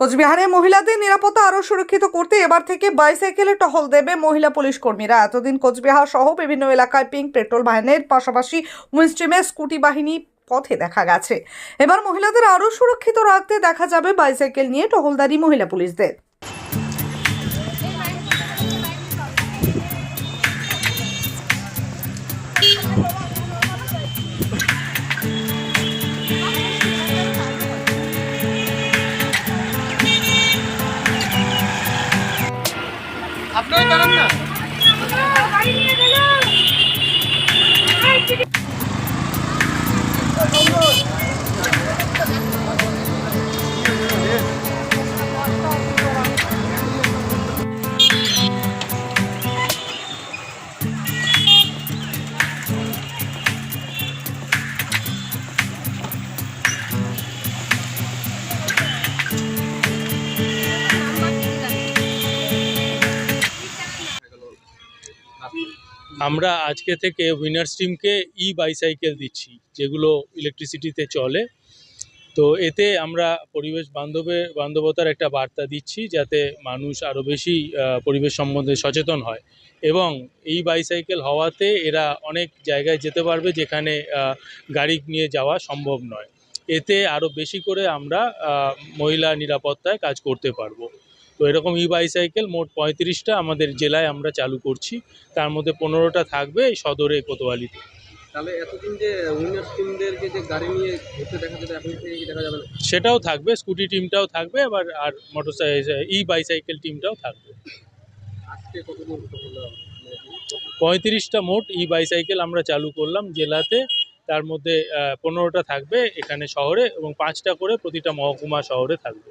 কোচবিহারে মহিলাদের নিরাপত্তা আরও সুরক্ষিত করতে এবার থেকে বাইসাইকেলে টহল দেবে মহিলা পুলিশ কর্মীরা। এতদিন কোচবিহার সহ বিভিন্ন এলাকায় পিঙ্ক পেট্রোল বাহিনীর পাশাপাশি উইনস্ট্রিমে স্কুটি বাহিনী পথে দেখা গেছে। এবার মহিলাদের আরও সুরক্ষিত রাখতে দেখা যাবে বাইসাইকেল নিয়ে টহলদারি মহিলা পুলিশদের। আপনারা দাঁড়ান আমরা আজকে থেকে উইনার্স টিমকে ই বাইসাইকেল দিচ্ছি, যেগুলো ইলেকট্রিসিটিতে চলে। তো এতে আমরা পরিবেশ বান্ধবে, বান্ধবতার একটা বার্তা দিচ্ছি, যাতে মানুষ আরও বেশি পরিবেশ সম্বন্ধে সচেতন হয়। এবং এই বাইসাইকেল হওয়াতে এরা অনেক জায়গায় যেতে পারবে যেখানে গাড়ি নিয়ে যাওয়া সম্ভব নয়। এতে আরও বেশি করে আমরা মহিলা নিরাপত্তায় কাজ করতে পারব। তো এরকম ই বাইসাইকেল মোট পঁয়ত্রিশটা আমাদের জেলায় আমরা চালু করছি। তার মধ্যে পনেরোটা থাকবে এই সদরে কোতোয়ালিতে। তাহলে এতদিন যে উইনার্স টিমদেরকে যে গাড়ি নিয়ে ঘুরতে দেখা যেত এখন থেকে কি দেখা যাবে না? সেটাও থাকবে স্কুটি টিমটাও থাকবে আবার আর মোটর ই বাইসাইকেল টিমটাও থাকবে। আজকে কতদিন পঁয়ত্রিশটা মোট ই বাইসাইকেল আমরা চালু করলাম জেলাতে। তার মধ্যে পনেরোটা থাকবে এখানে শহরে এবং পাঁচটা করে প্রতিটা মহকুমা শহরে থাকবে।